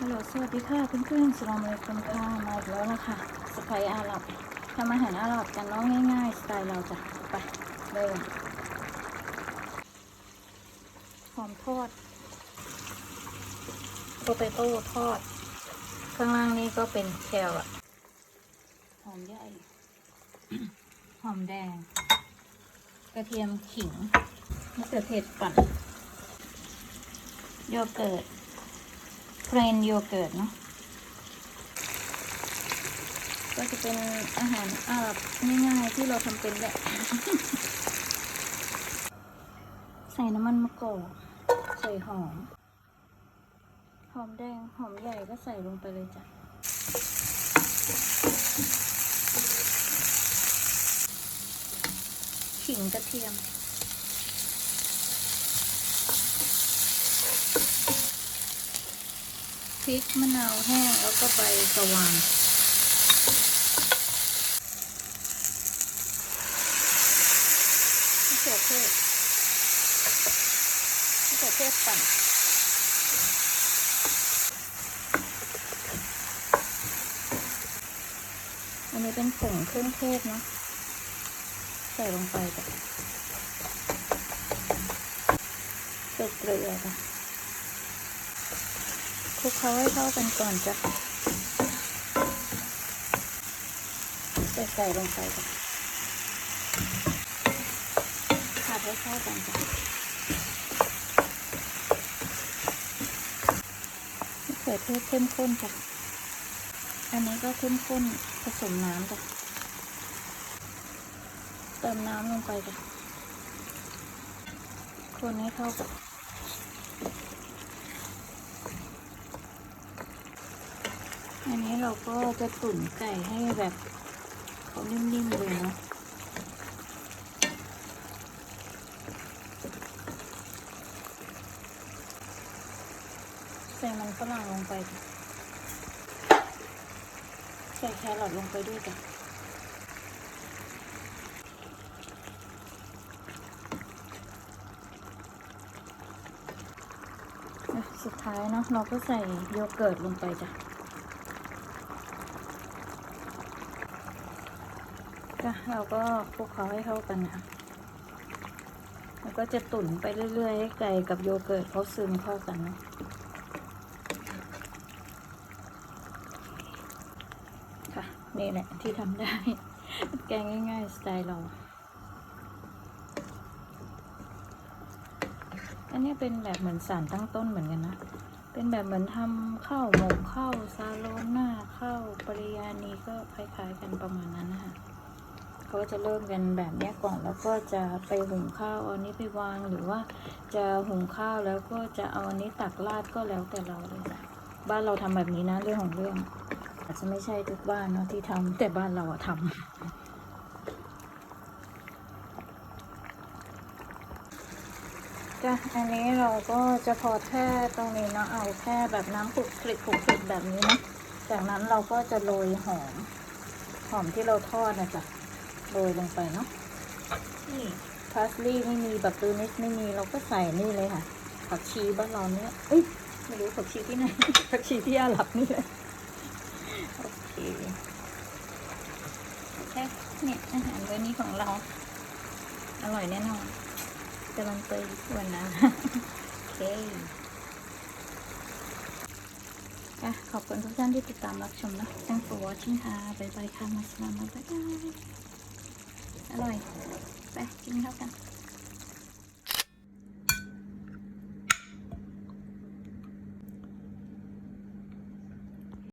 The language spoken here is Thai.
ฮัลโหลสวัสดีค่ะเพื่อนๆสลามอะลัยกุมค่ะมาอีกแล้วนะคะสไปอาหรับทำอาหารอาหรับกันเน้องง่ายๆ สไตล์เราจ้ะไปเริ่มหอมทอดโปเตโต้ทอด ข้างล่างนี้ก็เป็นแครอทหอมใหญ่หอมแดง กระเทียมขิงมะเขือเทศปั่นโยเกิร์ต เพลนโยเกิร์ตเนาะก็จะเป็นอาหารอาหรับง่ายๆที่เราทำเป็นแหละ ใส่น้ำมันมะกอกใส่หอม หอมแดง หอมใหญ่ก็ใส่ลงไปเลยจ้ะ ขิงกระเทียม พริกมะนาวแห้งแล้วก็ใบกระวานมะเขือเทศมะเขือเทศปั่นอันนี้เป็นผงเครื่องเทศเนาะใส่ลงไปจ้ะเกลือกลือจ้ะ คลุกเคล้าให้เข้ากันก่อนจ้ะใส่ไก่ลงไปจ้ะผัดให้เข้ากันจ้ะมะเขือเทศเข้มข้นจ้ะ อันนี้ก็เข้มข้นผสมน้ำจ้ะ เติมน้ำลงไปจ้ะ คนให้เข้ากัน อันนี้เราก็จะตุ๋นไก่ให้แบบเขานิ่มๆเลยเนาะใส่มันฝรั่งลงไป ใส่แครอทลงไปด้วยจ้ะสุดท้ายเนาะเราก็ใส่โยเกิร์ตลงไปจ้ะะ เราก็คลุกเคล้าให้เข้ากันนะคะแล้วก็จะตุ๋นไปเรื่อยๆ ให้ไก่กับโยเกิร์ตเขาซึมเข้ากันเนาะค่ะ นี่แหละที่ทำได้ แกงง่ายๆ สไตล์เรา อันนี้เป็นแบบเหมือนสารตั้งต้นเหมือนกันนะ เป็นแบบเหมือนทำข้าวหมกข้าวซาโลน่าข้าวปริยานีก็คล้ายๆกันประมาณนั้นนะคะ เขาก็จะเริ่มกันแบบนี้ยก่อนแล้วก็จะไปหุงข้าวเอาอันนี้ไปวางหรือว่าจะหุงข้าวแล้วก็จะเอาอันนี้ตักราดก็แล้วแต่เราเลยจ้ะบ้านเราทำแบบนี้นะเรื่องของเรื่อง อาจจะไม่ใช่ทุกบ้านเนาะที่ทำแต่บ้านเราอะทำจ้ะอันนี้เราก็จะพอแค่ตรงนี้เนาะเอาแค่แบบน้ำผุกคลิกผุกคลิกแบบนี้นะจากนั้นเราก็จะโรยหอม หอมที่เราทอดนะจ๊ะ โรยลงไปเนาะนี่พาสลีย์ไม่มีบักตูนิสไม่มีเราก็ใส่นี่เลยค่ะ ผักชีบ้านเราเนี่ยเอ้ยไม่รู้ผักชีที่ไหน ผักชีที่อาหรับนี่เลยโอเคแค่เนี่ยอาหารวันนี้ของเรา อร่อยแน่นอนการันตีวันนะโอเคอะขอบคุณทุกท่านที่ติดตามรับชมนะ Thanks for watching ค่ะ บ๊ายบายค่ะมาสลามบ๊ายบาย อร่อย ไปกินข้าวกัน